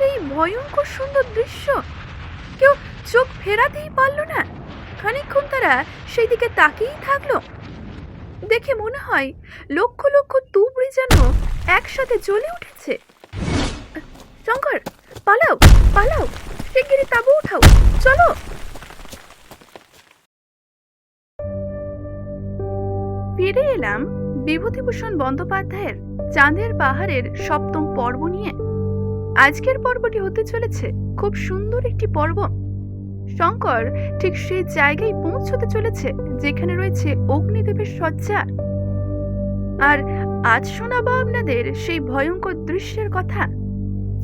সেই ভয়ঙ্কর সুন্দর দৃশ্য। কেউ চোখ ফেরাতেই পারল না। খানিকক্ষণ তারা সেই দিকে তাকিয়েই থাকল। দেখে মনে হয় লক্ষ লক্ষ তুবড়ি যেন একসাথে জ্বলে উঠেছে। শঙ্কর, পালাও পালাও, শিগগিরই তাবু উঠাও চলো। ফিরে এলাম বিভূতিভূষণ বন্দ্যোপাধ্যায়ের চাঁদের পাহাড়ের সপ্তম পর্ব নিয়ে। আজকের পর্বটি হতে চলেছে খুব সুন্দর একটি পর্ব শঙ্কর ঠিক সেই জায়গায় পৌঁছতে চলেছে যেখানে রয়েছে অগ্নিদেবের শয্যা আর আজ শোনাবো আপনাদের সেই ভয়ঙ্কর দৃশ্যের কথা।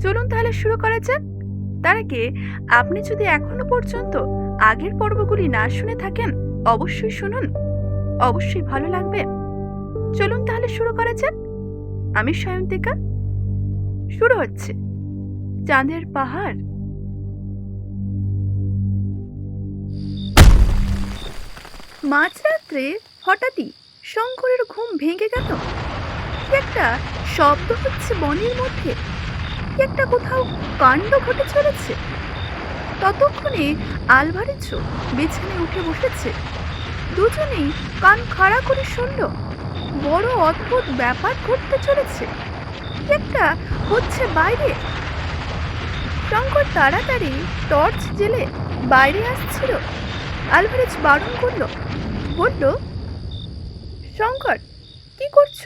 চলুন তাহলে শুরু করা যাক। তার আগে আপনি যদি এখনও পর্যন্ত আগের পর্বগুলি না শুনে থাকেন, অবশ্যই শুনুন। অবশ্যই ভালো লাগবে। চলুন তাহলে শুরু করা যাক। আমি সায়ন্তিকা শুরু হচ্ছে। চাঁদের পাহাড়? মাঝরাত্রে হঠাৎই শঙ্করের ঘুম ভেঙে গেল। একটা শব্দ হচ্ছে বনের মধ্যে। একটা কোথাও কাণ্ড ঘটে চলেছে। ততক্ষণে আলভারেজও বিছানায় উঠে বসেছে। দুজনেই কান খাড়া করে শুনল, বড় অদ্ভুত ব্যাপার ঘটতে চলেছে। একটা হচ্ছে বাইরে। শঙ্কর তাড়াতাড়ি টর্চ জেলে বাইরে আসছিল। আলভারেজ বারণ করল, বলল, শঙ্কর, কি করছ?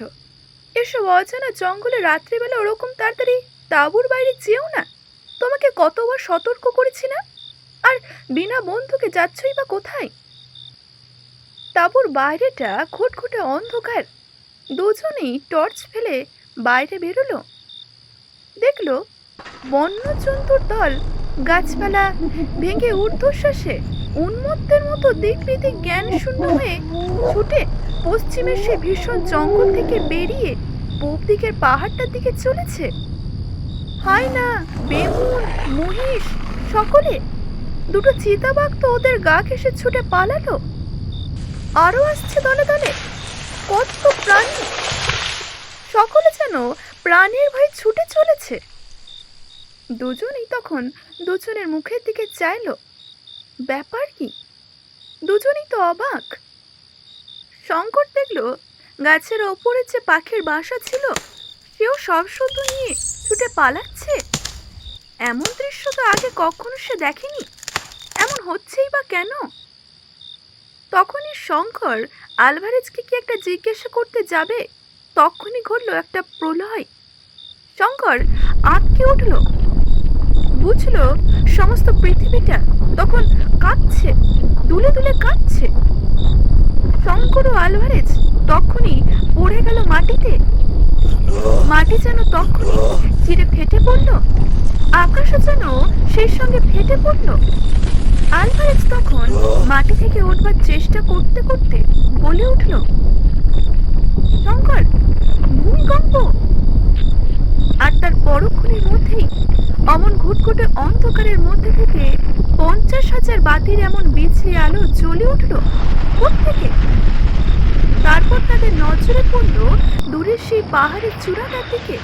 এসব অজানা জঙ্গলে রাত্রিবেলা ওরকম তাড়াতাড়ি তাঁবুর বাইরে যেও না? তোমাকে কতবার সতর্ক করেছি না? আর বিনা বন্ধুকে যাচ্ছই বা কোথায়? তাঁবুর বাইরেটা ঘুটঘুটে অন্ধকার। দুজনেই টর্চ ফেলে বাইরে বেরোলো। দেখল বন্যজন্তুর দল গাছপালা ভেঙে ঊর্ধ্বশ্বাসে উন্মত্তের মতো দিক বিদিক জ্ঞান শূন্য হয়ে ছুটে পশ্চিমের সে ভীষণ জঙ্গল থেকে বেরিয়ে পূব দিকের পাহাড়টার দিকে চলেছে। হায় না, বেমুন, মহিষ, সকলে। দুটো চিতাবাঘ তো ওদের গা ঘেসে ছুটে পালালো। আরও আসছে দলে দলে। কত প্রাণী। সকলে যেন প্রাণীর ভয়ে ছুটে চলেছে। দুজনেই তখন দুজনের মুখের দিকে চাইলো। ব্যাপার কি? দুজনেই তো অবাক। শঙ্কর দেখল, গাছের ওপরে যে পাখির বাসা ছিল, সেও সব শুদ্ধ নিয়ে ছুটে পালাচ্ছে। এমন দৃশ্য তো আগে কখনো সে দেখেনি। এমন হচ্ছেই বা কেন? তখনই শঙ্কর আলভারেজকে কি একটা জিজ্ঞাসা করতে যাবে? তখনই ঘটলো একটা প্রলয়। শঙ্কর আটকে উঠল। বুঝলো সমস্ত পৃথিবীটা তখন কাঁদছে দুলে দুলে কাঁদছে শঙ্কর ও আলভারেজ তখনই পড়ে গেল মাটিতে। মাটি যেন তখনই চিরে ফেটে পড়ল, আকাশও যেন সেই সঙ্গে ফেটে পড়ল। আলভারেজ তখন মাটি থেকে উঠবার চেষ্টা করতে করতে বলে উঠল শঙ্কর ভূমিকম্প আর তার পরক্ষণের মধ্যেই অমন ঘুটঘুটে অন্ধকারের মধ্যে থেকে পঞ্চাশ হাজার বাতির এমন বিছড়ি আলো জ্বলে উঠল থেকে তারপর তাদের নজরে পড়ল দূরের সেই পাহাড়ের চূড়াটার দিকে।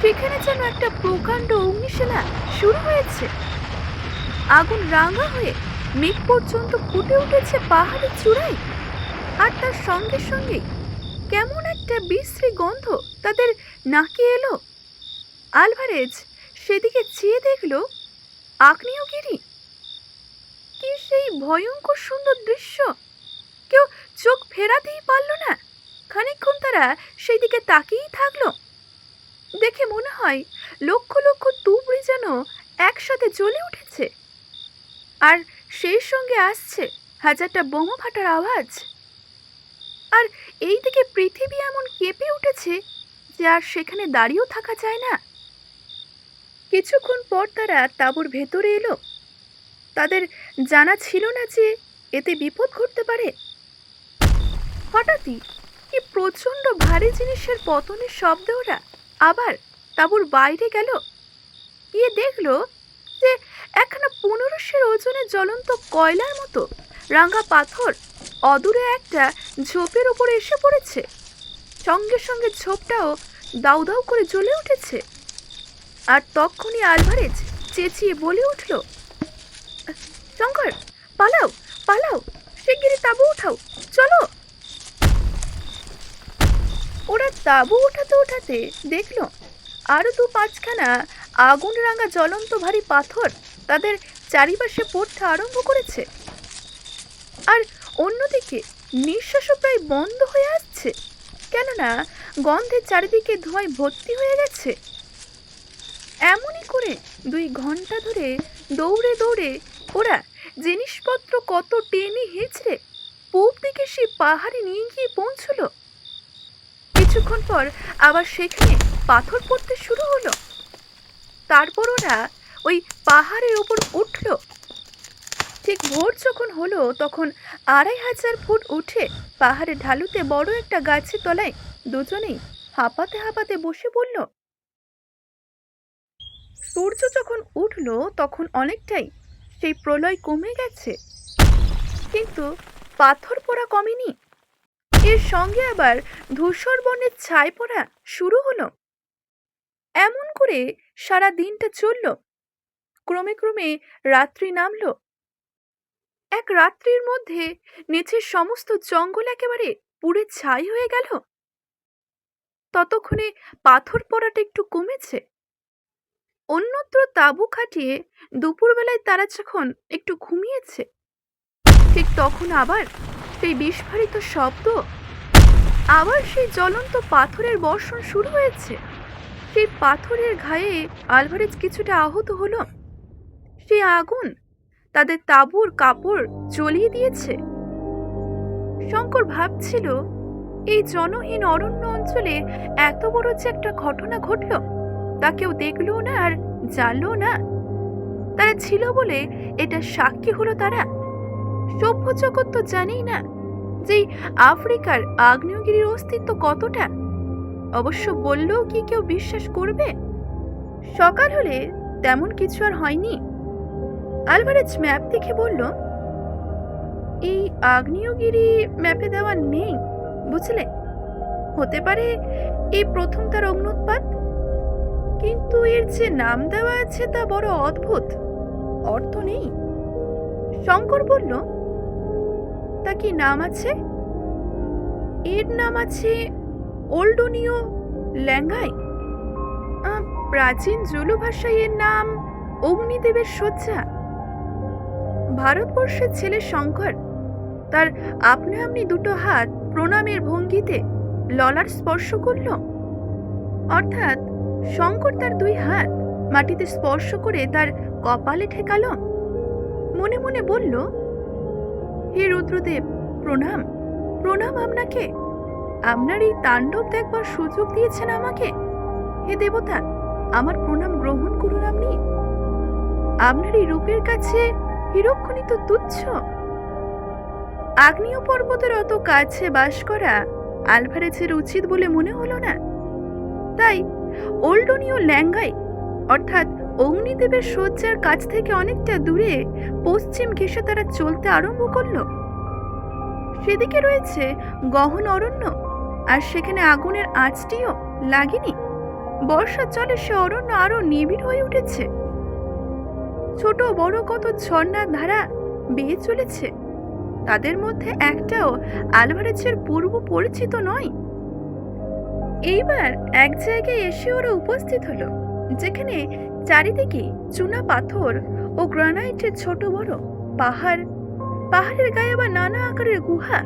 সেখানে যেন একটা প্রকাণ্ড অগ্নিশিলা শুরু হয়েছে। আগুন রাঙা হয়ে মেঘ পর্যন্ত ফুটে উঠেছে পাহাড়ের চূড়ায়। আর তার সঙ্গে সঙ্গে কেমন একটা বিশ্রী গন্ধ তাদের নাকে এলো। আলভারেজ সেদিকে চেয়ে দেখল আগ্নেয়গিরি কি সেই ভয়ঙ্কর সুন্দর দৃশ্য? কেউ চোখ ফেরাতেই পারল না। খানিকক্ষণ তারা সেই দিকে তাকিয়েই থাকল। দেখে মনে হয় লক্ষ লক্ষ তুবড়ি যেন একসাথে জ্বলে উঠেছে। আর সেই সঙ্গে আসছে হাজারটা বোমা ফাটার আওয়াজ। আর এই দিকে পৃথিবী এমন কেঁপে উঠেছে যে আর সেখানে দাঁড়িয়েও থাকা যায় না। কিছুক্ষণ পর তারা তাঁবুর ভেতরে এলো। তাদের জানা ছিল না যে এতে বিপদ ঘটতে পারে। হঠাৎই কি প্রচণ্ড ভারী জিনিসের পতনের শব্দে ওরা আবার তাঁবুর বাইরে গেল। গিয়ে দেখল যে একখানা পনেরোশের ওজনের জ্বলন্ত কয়লার মতো রাঙা পাথর অদূরে একটা ঝোপের উপরে এসে পড়েছে। সঙ্গে সঙ্গে ঝোপটাও দাউ দাউ করে জ্বলে উঠেছে। আর তখনই আলভারেজ চেঁচিয়ে বলে উঠল, শঙ্কর, পালাও পালাও, শিগগিরই তাবু উঠাও, চলো। ওরা তাবু উঠাতে উঠাতে দেখল, আরও দু পাঁচখানা আগুন রাঙা জ্বলন্ত ভারী পাথর তাদের চারিপাশে পড়তে আরম্ভ করেছে। আর অন্যদিকে নিঃশ্বাসও প্রায় বন্ধ হয়ে আসছে, কেননা গন্ধের চারিদিকে ধোঁয়ায় ভর্তি হয়ে গেছে। এমনই করে দুই ঘণ্টা ধরে দৌড়ে দৌড়ে ওরা জিনিসপত্র কত টেনে হেঁচড়ে পূব দিকে সেই পাহাড়ে নিয়ে গিয়ে পৌঁছল। কিছুক্ষণ পর আবার সেখানে পাথর পড়তে শুরু হলো। তারপর ওরা ওই পাহাড়ের ওপর উঠল। ঠিক ভোর যখন হলো, তখন আড়াই হাজার ফুট উঠে পাহাড়ে ঢালুতে বড় একটা গাছের তলায় দুজনেই হাঁপাতে হাঁপাতে বসে পড়ল। সূর্য যখন উঠল, তখন অনেকটাই সেই প্রলয় কমে গেছে। কিন্তু পাথর পড়া কমেনি। এর সঙ্গে আবার ধূসর বর্ণের ছাই পড়া শুরু হলো। এমন করে সারা দিনটা চলল। ক্রমে ক্রমে রাত্রি নামলো। এক রাত্রির মধ্যে নিচের সমস্ত জঙ্গল একেবারে পুড়ে ছাই হয়ে গেল। ততক্ষণে পাথর পড়াটা একটু কমেছে। অন্যত্র তাঁবু খাটিয়ে দুপুরবেলায় তারা যখন একটু ঘুমিয়েছে, ঠিক তখন আবার সেই বিস্ফারিত শব্দ, আবার সেই জ্বলন্ত পাথরের বর্ষণ শুরু হয়েছে। সেই পাথরের ঘায়ে আলভারেজ কিছুটা আহত হলো। সেই আগুন তাদের তাঁবুর কাপড় জ্বলিয়ে দিয়েছে। শঙ্কর ভাবছিল, এই জনহীন অরণ্য অঞ্চলে এত বড় যে একটা ঘটনা ঘটল। তা কেউ দেখল না আর জানলো না। তারা ছিল বলে এটা সাক্ষী হলো তারা। সভ্য জগৎ তো জানেই না যে আফ্রিকার আগ্নেয়গিরির অস্তিত্ব কতটা। অবশ্য বললেও কি কেউ বিশ্বাস করবে? সকাল হলে তেমন কিছু আর হয়নি। আলভারেজ ম্যাপ দেখে বলল, এই আগ্নেয়গিরি ম্যাপে দেওয়া নেই, বুঝলে? হতে পারে এই প্রথম তার অগ্নুৎপাত কিন্তু এর যে নাম দেওয়া আছে তা বড় অদ্ভুত। অর্থ নেই। শঙ্কর বলল, তা কি নাম আছে? এর নাম আছে ওল্ডোনিও ল্যাঙ্গাই প্রাচীন জুলু ভাষায় এর নাম অগ্নিদেবের শয্যা। ভারতবর্ষের ছেলে শঙ্কর, তার আপনা আপনি দুটো হাত প্রণামের ভঙ্গিতে ললার স্পর্শ করল। অর্থাৎ শঙ্কর তার দুই হাত মাটিতে স্পর্শ করে তার কপালে ঠেকাল। মনে মনে বলল, হে রুদ্রদেব, প্রণাম। প্রণাম আপনাকে। আপনার এই তাণ্ডব দেখবার সুযোগ দিয়েছেন আমাকে। হে দেবতা, আমার প্রণাম গ্রহণ করুন আপনি। আপনার এই রূপের কাছে হিরক্ষণি তো তুচ্ছ। আগ্নেয় পর্বতের অত কাছে বাস করা আলভারেজের উচিত বলে মনে হলো না। তাই ওল্ডোনীয় ল্যাঙ্গাই অর্থাৎ অগ্নিদেবের শয্যার কাছ থেকে অনেকটা দূরে পশ্চিম ঘেঁষে তারা চলতে আরম্ভ করল। সেদিকে রয়েছে গহন অরণ্য, আর সেখানে আগুনের আঁচটিও লাগেনি। বর্ষার জলে সে অরণ্য আরও নিবিড় হয়ে উঠেছে। ছোট বড় কত ঝর্ণার ধারা বেয়ে চলেছে। তাদের মধ্যে একটাও আলভারেজের পূর্ব পরিচিত নয়। এইবার এক জায়গায় এসে ওরা উপস্থিত হলো, যেখানে চারিদিকে চুনা পাথর ও গ্রানাইটের ছোট বড় পাহাড়। পাহাড়ের গায়ে আবার নানা আকারের গুহা।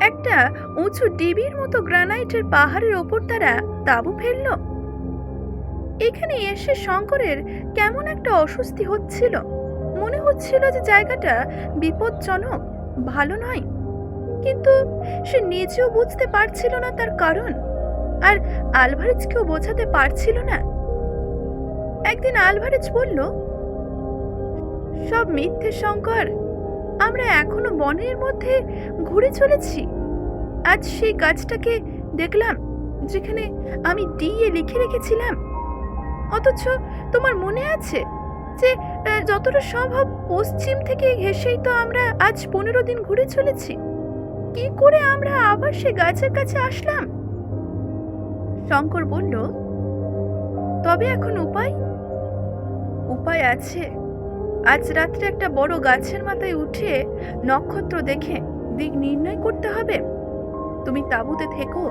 একটা উঁচু ডিবির মতো গ্রানাইটের পাহাড়ের ওপর তারা তাঁবু ফেলল। এখানে এসে শঙ্করের কেমন একটা অস্বস্তি হচ্ছিল। মনে হচ্ছিল যে জায়গাটা বিপজ্জনক, ভালো নয়। কিন্তু সে নিজেও বুঝতে পারছিল না তার কারণ। আর আলভারেজকেও বোঝাতে পারছিল না। একদিন আলভারেজ বলল, সব মিথ্যে শঙ্কর, আমরা এখনও বনের মধ্যে ঘুরে চলেছি। আজ সেই গাছটাকে দেখলাম যেখানে আমি ডিএ লিখে রেখেছিলাম। অথচ তোমার মনে আছে যে যতটা সম্ভব পশ্চিম থেকে ঘেসেই তো আমরা আজ পনেরো দিন ঘুরে চলেছি। কি করে আমরা আবার সে গাছের কাছে আসলাম? শঙ্কর বলল, তবে এখন উপায়? উপায় আছে। আজ রাত্রে একটা বড় গাছের মাথায় উঠে নক্ষত্র দেখে দিক নির্ণয় করতে হবে। তুমি তাঁবুতে থেকো।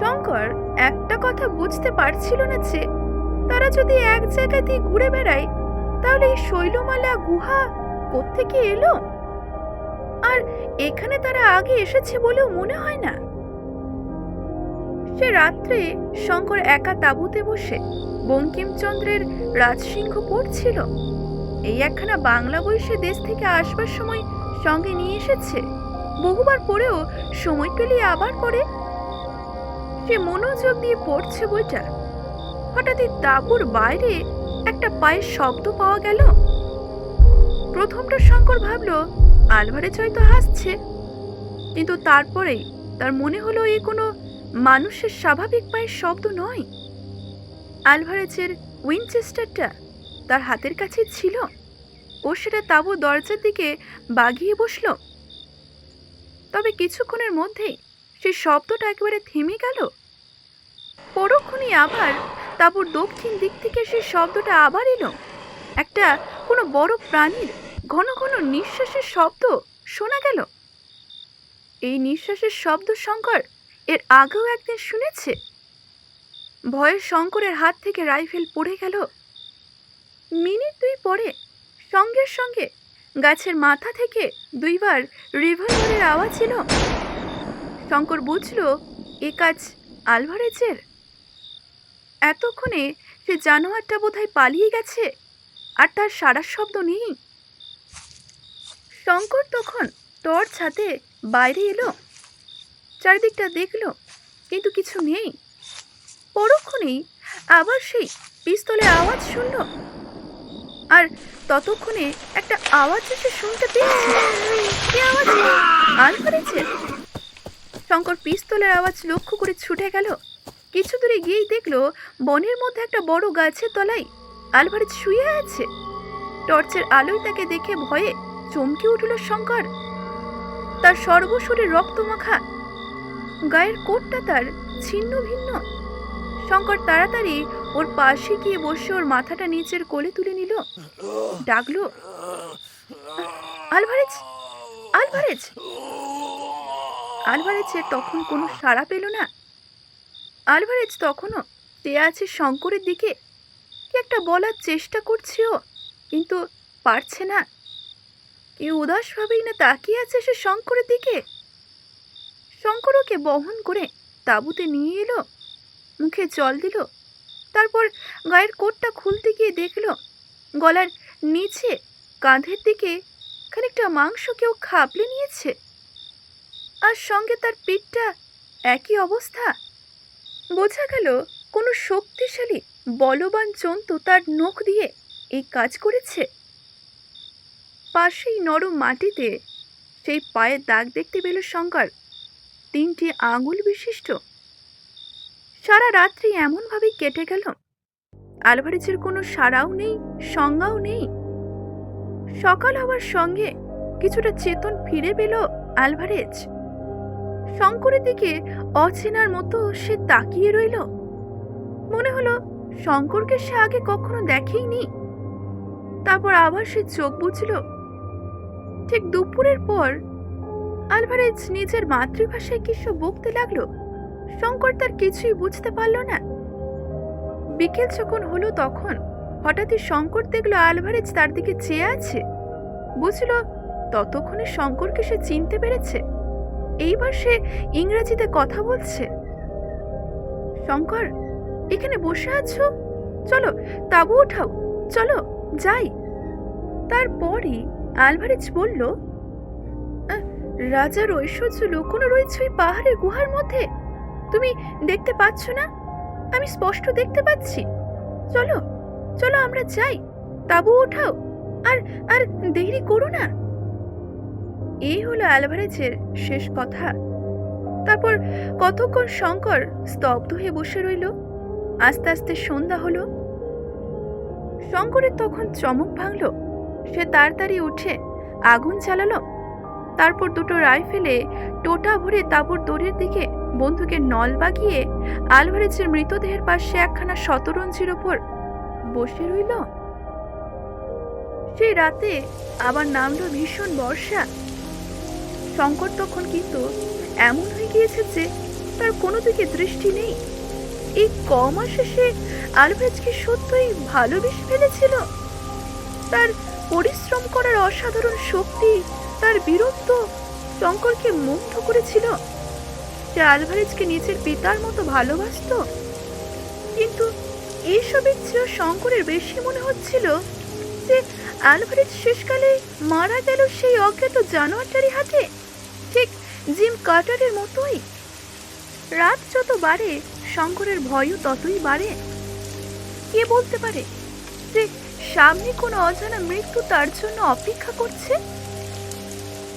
শঙ্কর একটা কথা বুঝতে পারছিল না যে তারা যদি এক জায়গা দিয়ে ঘুরে বেড়ায়, তাহলে এই শৈলমালা, গুহা কোত্থেকে এলো? আর এখানে তারা আগে এসেছে বলেও মনে হয় না। সে রাত্রে শঙ্কর একা তাঁবুতে বসে বঙ্কিমচন্দ্রের রাজসিংহ পড়ছিল। এই একখানা বাংলা বই সে দেশ থেকে আসবার সময় সঙ্গে নিয়ে এসেছে। বহুবার পড়েও সময় পেলে আবার পড়ে। সে মনোযোগ দিয়ে পড়ছে বইটা। হঠাৎই তাঁবুর বাইরে একটা পায়ের শব্দ পাওয়া গেল। প্রথমটা শঙ্কর ভাবলো আলভারেজ হয়তো হাসছে, কিন্তু তারপরেই তার মনে হলো এই কোনো মানুষের স্বাভাবিক পায়ের শব্দ নয়। আলভারেজের উইনচেস্টারটা তার হাতের কাছে ছিল। ও সেটা তাঁবু দরজার দিকে বাগিয়ে বসল। তবে কিছুক্ষণের মধ্যেই সেই শব্দটা একেবারে থেমে গেল। পরক্ষণই আবার তাঁবুর দক্ষিণ দিক থেকে সেই শব্দটা আবার এলো। একটা কোনো বড় প্রাণীর ঘন ঘন নিঃশ্বাসের শব্দ শোনা গেল। এই নিঃশ্বাসের শব্দ শঙ্কর এর আগেও একদিন শুনেছে। ভয়ে শঙ্করের হাত থেকে রাইফেল পড়ে গেল। মিনিট দুই পরে সঙ্গে সঙ্গে গাছের মাথা থেকে দুইবার রিভলভারের আওয়াজ ছিল শঙ্কর বুঝল এ কাজ আলভারেজের। এতক্ষণে সে জানোয়ারটা বোধহয় পালিয়ে গেছে, আর তার সারা শব্দ নেই। শঙ্কর তখন টর্চ হাতে বাইরে এলো। চারিদিকটা দেখল, কিন্তু কিছু নেই। পরক্ষণেই আবার সেই পিস্তলের আওয়াজ শুনল। আর ততক্ষণে একটা আওয়াজ এসে শুনতে পেয়েছে। আওয়াজ? শঙ্কর পিস্তলের আওয়াজ লক্ষ্য করে ছুটে গেল। কিছু দূরে গিয়েই দেখল, বনের মধ্যে একটা বড় গাছের তলায় আলভারেজ শুয়ে আছে। টর্চের আলোয় তাকে দেখে ভয়ে চমকে উঠল শঙ্কর। তার সর্বশরীর রক্তমাখা। গায়ের কোটটা তার ছিন্ন ভিন্ন। শঙ্কর তাড়াতাড়ি ওর পাশে গিয়ে বসে ওর মাথাটা নিচের কোলে তুলে নিল। ডাকলো, আলভারেজ আলভারেজ। আলভারেজের তখন কোনো সাড়া পেল না। আলভারেজ তখনও চেয়ে আছে শঙ্করের দিকে। কি একটা বলার চেষ্টা করছে ও, কিন্তু পারছে না। কি উদাসভাবেই না তাকিয়ে আছে সে শঙ্করের দিকে? শঙ্কর ওকে বহন করে তাঁবুতে নিয়ে এলো, মুখে জল দিল, তারপর গায়ের কোটটা খুলতে গিয়ে দেখল, গলার নিচে কাঁধের দিকে খানিকটা মাংস কেউ খাবলে নিয়েছে। আর সঙ্গে তার পিঠটা একই অবস্থা। বোঝা গেল কোনো শক্তিশালী, বলবান জন্তু তার নখ দিয়ে এই কাজ করেছে। পাশেই নরম মাটিতে সেই পায়ের দাগ দেখতে পেল শঙ্কর। তিনটি আঙুল বিশিষ্ট। সারা রাত্রি এমনভাবেই কেটে গেল। আলভারেজের কোনো সাড়াও নেই সংজ্ঞাও নেই। সকাল হওয়ার সঙ্গে কিছুটা চেতন ফিরে পেল আলভারেজ। শঙ্করের দিকে অচেনার মতো সে তাকিয়ে রইল। মনে হলো শঙ্করকে সে আগে কখনো দেখেইনি। তারপর আবার সে চোখ বুঝল ঠিক দুপুরের পর আলভারেজ নিজের মাতৃভাষায় কিছু বকতে লাগল? শঙ্কর তার কিছুই বুঝতে পারল না। বিকেল যখন হলো তখন হঠাৎই শঙ্কর দেখল আলভারেজ তার দিকে চেয়ে আছে। বুঝল ততক্ষণে শঙ্করকে সে চিনতে পেরেছে। এইবার সে ইংরেজিতে কথা বলছে। শঙ্কর, এখানে বসে আছো? চলো, তাবু ওঠাও। চলো, যাই। তারপরই আলভারেজ বলল "আহ, রাজার ঐশ্বর্য লুকোনো রয়েছে ওই পাহাড়ের গুহার মধ্যে। তুমি দেখতে পাচ্ছ না? আমি স্পষ্ট দেখতে পাচ্ছি। চলো চলো আমরা যাই। তাবু ওঠাও। আর আর দেরি করো না। এই হলো অ্যালভারেজের শেষ কথা। তারপর কতক্ষণ শঙ্কর স্তব্ধ হয়ে বসে রইল আস্তে আস্তে সন্ধ্যা হলো। শঙ্করের তখন চমক ভাঙল। সে তাড়াতাড়ি উঠে আগুন জ্বালালো তারপর দুটো রাইফেলে টোটা ভরে তাঁবুর দড়ির দিকে বন্ধুকে নল বাগিয়ে আলভারেজের মৃতদেহের পাশে একখানা শতরঞ্জির ওপর বসে রইল। সেই রাতে আবার নামলো ভীষণ বর্ষা। শঙ্কর তখন কিন্তু এমন হয়ে গিয়েছে যে তার কোনো দিকে দৃষ্টি নেই। এই ক মাসে সে আলভেজকে সত্যই ভালোবেসে ফেলেছিল। তার পরিশ্রম করার অসাধারণ শক্তি তার বীরত্ব শঙ্করকে মুগ্ধ করেছিল। সে আলভারেজকে নিজের পিতার মতো ভালোবাসতো। কিন্তু এইসবের চেয়েও শঙ্করের বেশি মনে হচ্ছিল যে আলভারেজ শেষকালে মারা গেল সেই অজ্ঞাত জানোয়ারটারই হাতে। ঠিক জিম কার্টারের মতোই। রাত যত বাড়ে, শঙ্করের ভয়ও ততই বাড়ে। কে বলতে পারে যে সামনে কোনো অজানা মৃত্যু তার জন্য অপেক্ষা করছে?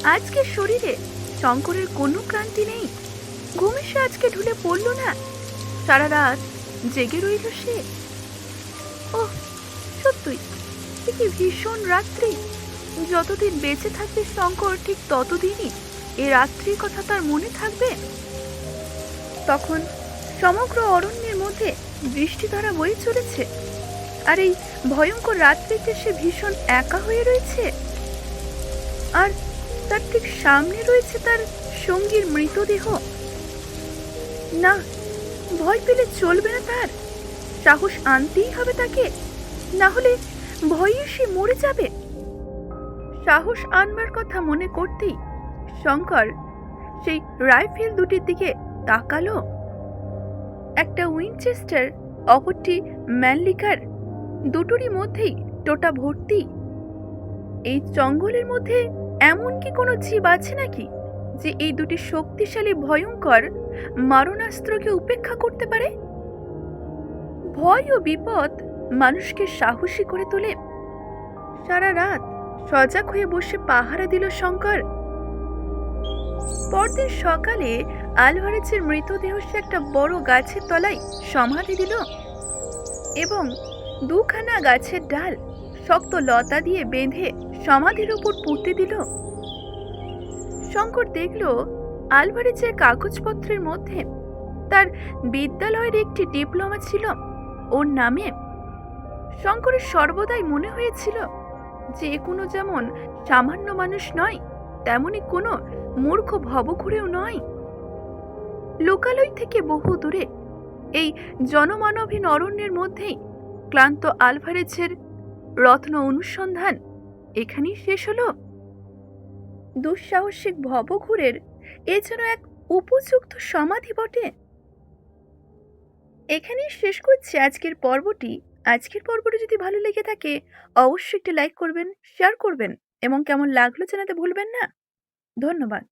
আজকে শরীরে শঙ্করের কোনো ক্রান্তি নেই। ঘুমে সে আজকে ঢুলে পড়ল না। সারা রাত জেগে রইল সে। ও সত্যই কি ভীষণ রাত্রি। যতদিন বেঁচে থাকবে শঙ্কর, ঠিক ততদিনই এ রাত্রির কথা তার মনে থাকবে। তখন সমগ্র অরণ্যের মধ্যে বৃষ্টিধারা বয়ে চলেছে। আর এই ভয়ঙ্কর রাত্রিতে সে ভীষণ একা হয়ে রয়েছে? আর তার ঠিক সামনে রয়েছে তার সঙ্গীর মৃতদেহ। না, ভয় পেলে চলবে না তার। সাহস আনতেই হবে তাকে। না হলে ভয়ে সে মরে যাবে। সাহস আনবার কথা মনে করতেই শঙ্কর সেই রাইফেল দুটির দিকে তাকালো। একটা উইনচেস্টার, অপরটি ম্যানলিকার দুটোরই মধ্যেই টোটা ভর্তি। এই জঙ্গলের মধ্যে এমন কি কোনো জীব আছে নাকি যে এই দুটি শক্তিশালী, ভয়ঙ্কর মারণাস্ত্রকে উপেক্ষা করতে পারে? ভয় ও বিপদ মানুষকে সাহসী করে তোলে। সারা রাত সজাগ হয়ে বসে পাহারা দিল শঙ্কর। পরদিন সকালে আলভারেজের মৃতদেহ সে একটা বড় গাছের তলায় সমাধি দিল এবং দুখানা গাছের ডাল শক্ত লতা দিয়ে বেঁধে সমাধির উপর পুঁতে দিল। শঙ্কর দেখল আলভারেজের কাগজপত্রের মধ্যে তার বিদ্যালয়ের একটি ডিপ্লোমা ছিল, ওর নামে। শঙ্করের সর্বদাই মনে হয়েছিল, যে কোনো যেমন সামান্য মানুষ নয়, তেমনি কোনো মূর্খ ভবঘুরেও নয়। লোকালয় থেকে বহু দূরে এই জনমানবহীন অরণ্যের মধ্যেই ক্লান্ত আলভারেজের রত্ন অনুসন্ধান এখানেই শেষ হলো? দুঃসাহসিক ভবঘুরের এ যেন এক উপযুক্ত সমাধি বটে। এখানেই শেষ করছি আজকের পর্বটি। আজকের পর্বটি যদি ভালো লেগে থাকে, অবশ্যই একটি লাইক করবেন, শেয়ার করবেন এবং কেমন লাগল জানাতে ভুলবেন না। ধন্যবাদ।